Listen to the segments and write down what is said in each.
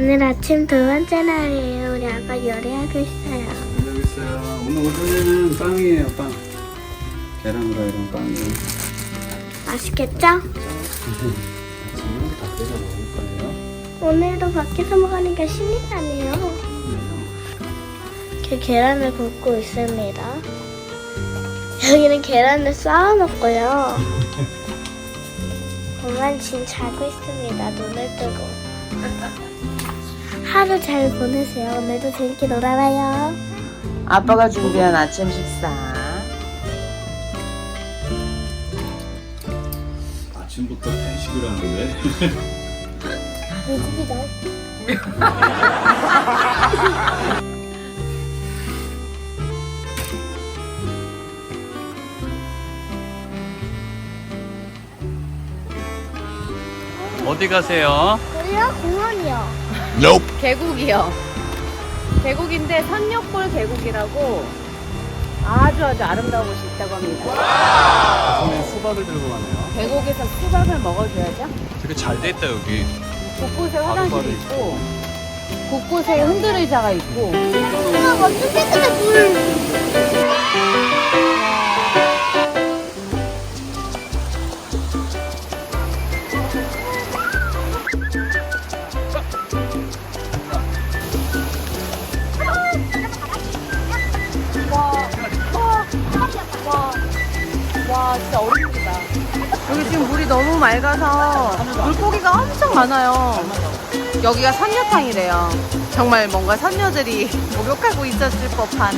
오늘 아침 두 번째 날이에요. 우리 아빠 요리하고 있어요. 여기 있어요. 오늘 오전에는 빵이에요, 빵. 계란과 이런 빵이에요. 맛있겠죠? 아침은 밖에서 먹을 거예요. 오늘도 밖에서 먹으니까 신이 나네요. 이렇게 계란을 굽고 있습니다. 여기는 계란을 쌓아 놓고요. 엄마는 지금 자고 있습니다. 눈을 뜨고. 하루 잘 보내세요. 오늘도 재밌게 놀아봐요. 아빠가 준비한 아침 식사. 아침부터 간식을 하는데. 미국이다. 어디 가세요? 우리가 공원이요. 계곡이요. 계곡인데 선녀골 계곡이라고 아주 아주 아름다운 곳이 있다고 합니다. 손에 수박을 들고 가네요. 계곡에서 수박을 먹어줘야죠. 되게 잘 돼 있다, 여기. 곳곳에 화장실이 있고 곳곳에 흔들 의자가 있고 엄마 멋진 색깔의 물. 진짜 어렵다. 여기 지금 물이 너무 맑아서 물고기가 엄청 많아요. 여기가 선녀탕이래요. 정말 뭔가 선녀들이 목욕하고 있었을 법한.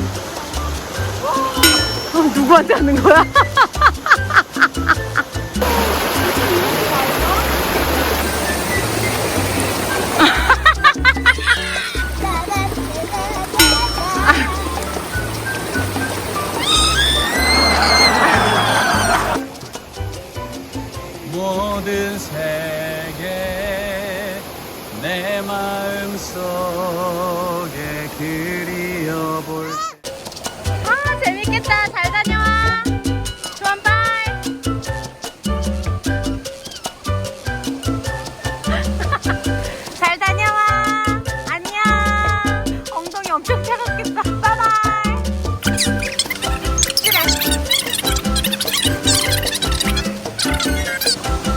어, 누구한테 하는 거야? 속에 그리어볼 아 재밌겠다. 잘 다녀와. 좋은 바이. 잘 다녀와. 안녕. 엉덩이 엄청 차갑겠다. 바이바이.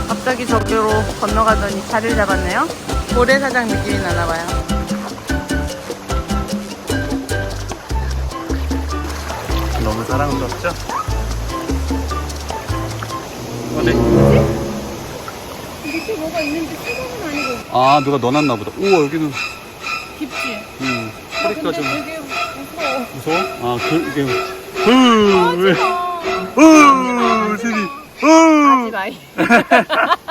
갑자기 저기로 건너가더니 자리를 잡았네요. 모래사장 느낌이 나나봐요. 너무 사랑스럽죠? 어디? 밑에 뭐가 있는지 수동은 아니고 아 누가 넣어놨나 보다 우와 여기는 깊지. 음 허리까지 되게 무서워. 무서워? 아 그, 이게 으, 왜? 으, 세리 으. 마이. 이게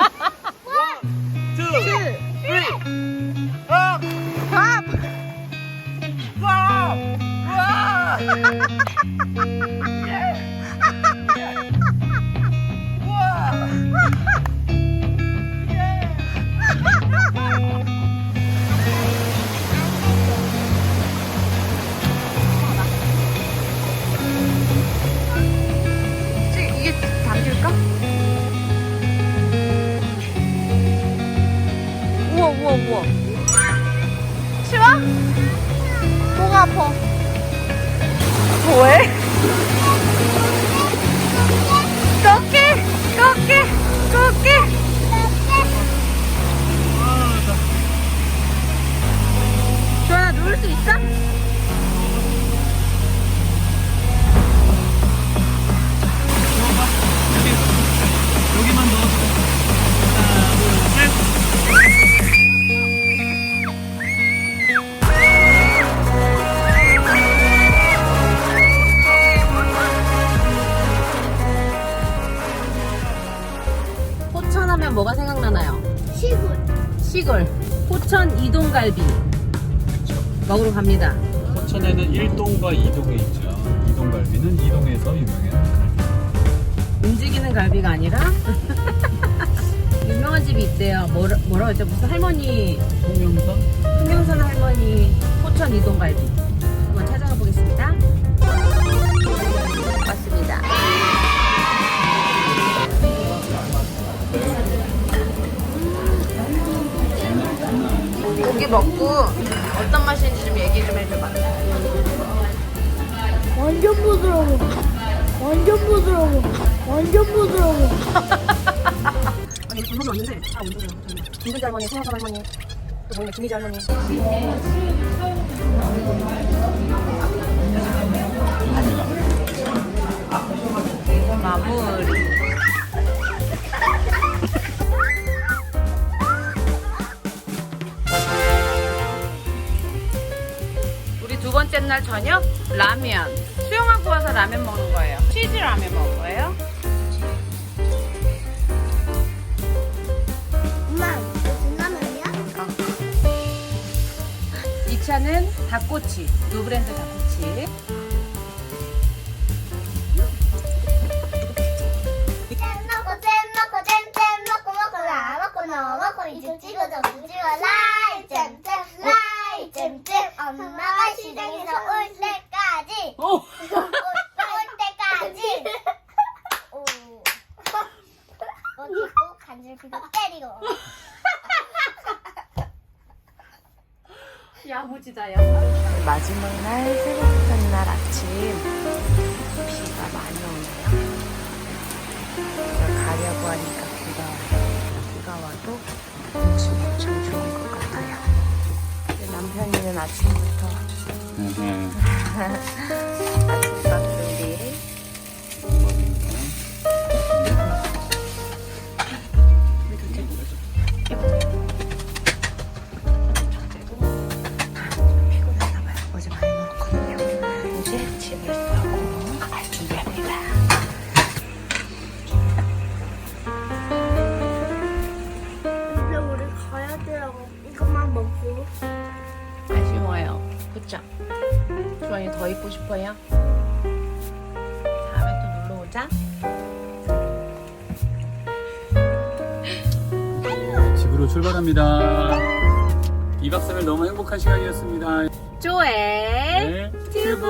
이동갈비 먹으러 갑니다. 포천에는 1동과 2동이 있죠 2동 갈비는 2동에서 유명해요 움직이는 갈비가 아니라 유명한 집이 있대요. 뭐라, 뭐라 했죠? 무슨 할머니 송명선? 흥명선 할머니 포천 이동갈비 맛있는지 좀 얘기 좀 해줘봐. 완전 부드러워. 완전 부드러워. 완전 부드러워. 아니 분명히 왔는데 다 운동이야. 김준자 할머니, 송하선 할머니, 또 뭐냐 김희자 할머니. 번째 날 저녁 라면. 수영하고 와서 라면 먹는 거예요. 치즈 라면 먹을 거예요. 엄마, 이거 진라면이야? 2차는 닭꼬치, 두 브랜드 닭꼬치. 잼 먹고 잼 먹고 잼 잼 먹고 먹고 라 먹고 너 먹고 이제 찍어줘 찍어 라이 잼잼 라이 잼잼 엄마가 시장에서 올 때까지 오! 올 때까지 오 어디고 간질피고 때리고 야무지다, 야무지. 마지막 날, 세 번째 날 아침. 비가 많이 오네요. 제가 가려고 하니까 비가 와요. 비가 와도 운치 엄 아침부터 그쵸? 주원이 더 입고 싶어요? 다음에 또 놀러 오자. 집으로 출발합니다 2박 3일 너무 행복한 시간이었습니다 조에 네, 튜브